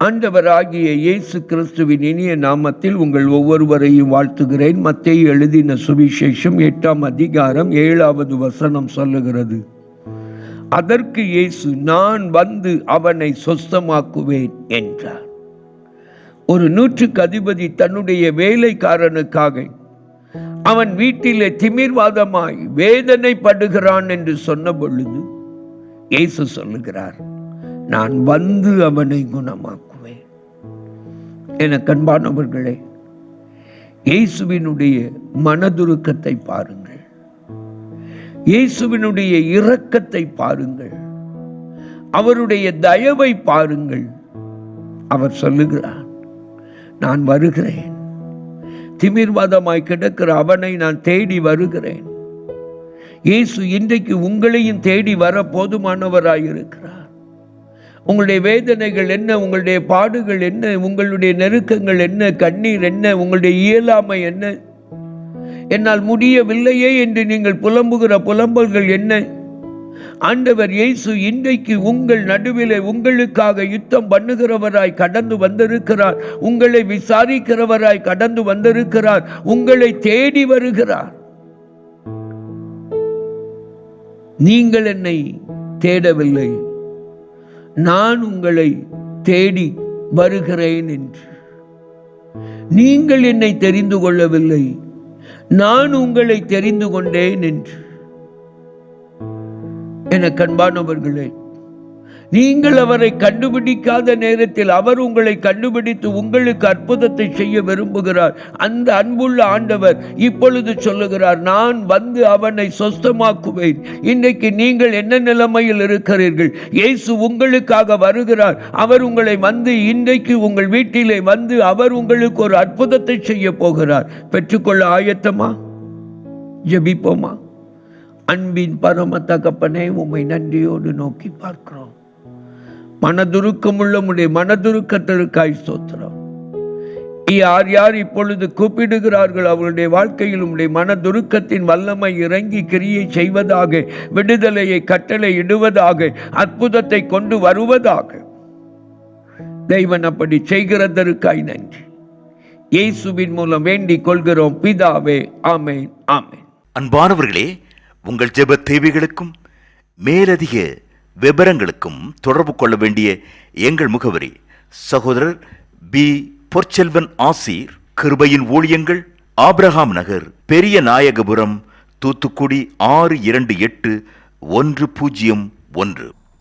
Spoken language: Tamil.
ஆண்டவராகிய இயேசு கிறிஸ்துவின் இனிய நாமத்தில் உங்கள் ஒவ்வொருவரையும் வாழ்த்துகிறேன். மத்திய எழுதின சுவிசேஷம் எட்டாம் அதிகாரம் ஏழாவது வசனம் சொல்லுகிறது. அதற்கு இயேசு நான் வந்து அவனை சொஸ்தமாக்குவேன் என்றார். ஒரு நூற்றுக்கு அதிபதி தன்னுடைய வேலைக்காரனுக்காக அவன் வீட்டிலே திமிர்வாதமாய் வேதனைப்படுகிறான் என்று சொன்ன பொழுது இயேசு சொல்லுகிறார் நான் வந்து அவனை குணமாக்கும் என கண்பானவர்களே இயேசுவினுடைய மனதுருக்கத்தை பாருங்கள். இயேசுவினுடைய இரக்கத்தை பாருங்கள். அவருடைய தயவை பாருங்கள். அவர் சொல்லுகிறார் நான் வருகிறேன். திமிர்வாதமாய் கிடக்கிற அவனை நான் தேடி வருகிறேன். இயேசு இன்றைக்கு உங்களையும் தேடி வர போதுமானவராயிருக்கிறார். உங்களுடைய வேதனைகள் என்ன உங்களுடைய பாடுகள் என்ன உங்களுடைய நெருக்கங்கள் என்ன கண்ணீர் என்ன உங்களுடைய இயலாமை என்ன? என்னால் முடியவில்லையே என்று நீங்கள் புலம்புகிற புலம்பல்கள் என்ன? ஆண்டவர் இயேசு இன்றைக்கு உங்கள் நடுவிலே உங்களுக்காக யுத்தம் பண்ணுகிறவராய் கடந்து வந்திருக்கிறார். உங்களை விசாரிக்கிறவராய் கடந்து வந்திருக்கிறார். உங்களை தேடி வருகிறார். நீங்கள் என்னை தேடவில்லை. நான் உங்களை தேடி வருகிறேன் என்று. நீங்கள் என்னை தெரிந்து கொள்ளவில்லை. நான் உங்களை தெரிந்து கொண்டேன் என்று. என கண்பானவர்களே நீங்கள் அவரை கண்டுபிடிக்காத நேரத்தில் அவர் உங்களை கண்டுபிடித்து உங்களுக்கு அற்புதத்தை செய்ய விரும்புகிறார். அந்த அன்புள்ள ஆண்டவர் இப்பொழுது சொல்லுகிறார் நான் வந்து அவனை சொஸ்தமாக்குவேன். இன்றைக்கு நீங்கள் என்ன நிலைமையில் இருக்கிறீர்கள்? இயேசு உங்களுக்காக வருகிறார். அவர் உங்களை வந்து இன்றைக்கு உங்கள் வீட்டிலே வந்து அவர் உங்களுக்கு ஒரு அற்புதத்தை செய்ய போகிறார். பெற்றுக்கொள்ள ஆயத்தமா? ஜபிப்போமா? அன்பின் பரம தகப்பனே உம்மை நன்றியோடு நோக்கி பார்க்கிறோம். மனதுருக்கமுள்ள உடைய மனதுருக்கத்திற்காய் சோத்திரம் யார் யார் இப்பொழுது கூப்பிடுகிறார்கள் அவர்களுடைய வாழ்க்கையில் உடைய மனதுருக்கத்தின் வல்லமை இறங்கி கிரியை செய்வதாக விடுதலையை கட்டளை இடுவதாக அற்புதத்தை கொண்டு வருவதாக. தெய்வன் அப்படி செய்கிறதற்காய் நன்றி. இயேசுவின் மூலம் வேண்டிக் கொள்கிறோம். பிதாவே ஆமேன் ஆமேன். அன்பானவர்களே உங்கள் ஜெப தேவைகளுக்கும் மேலதிக விவரங்களுக்கும் தொடர்பு கொள்ள வேண்டிய எங்கள் முகவரி சகோதரர் பி. பொற்செல்வன் ஆசீர் கிருபையின் ஊழியங்கள் ஆபிரகாம் நகர் பெரிய நாயகபுரம் தூத்துக்குடி ஆறு இரண்டு எட்டு ஒன்று பூஜ்ஜியம் ஒன்று.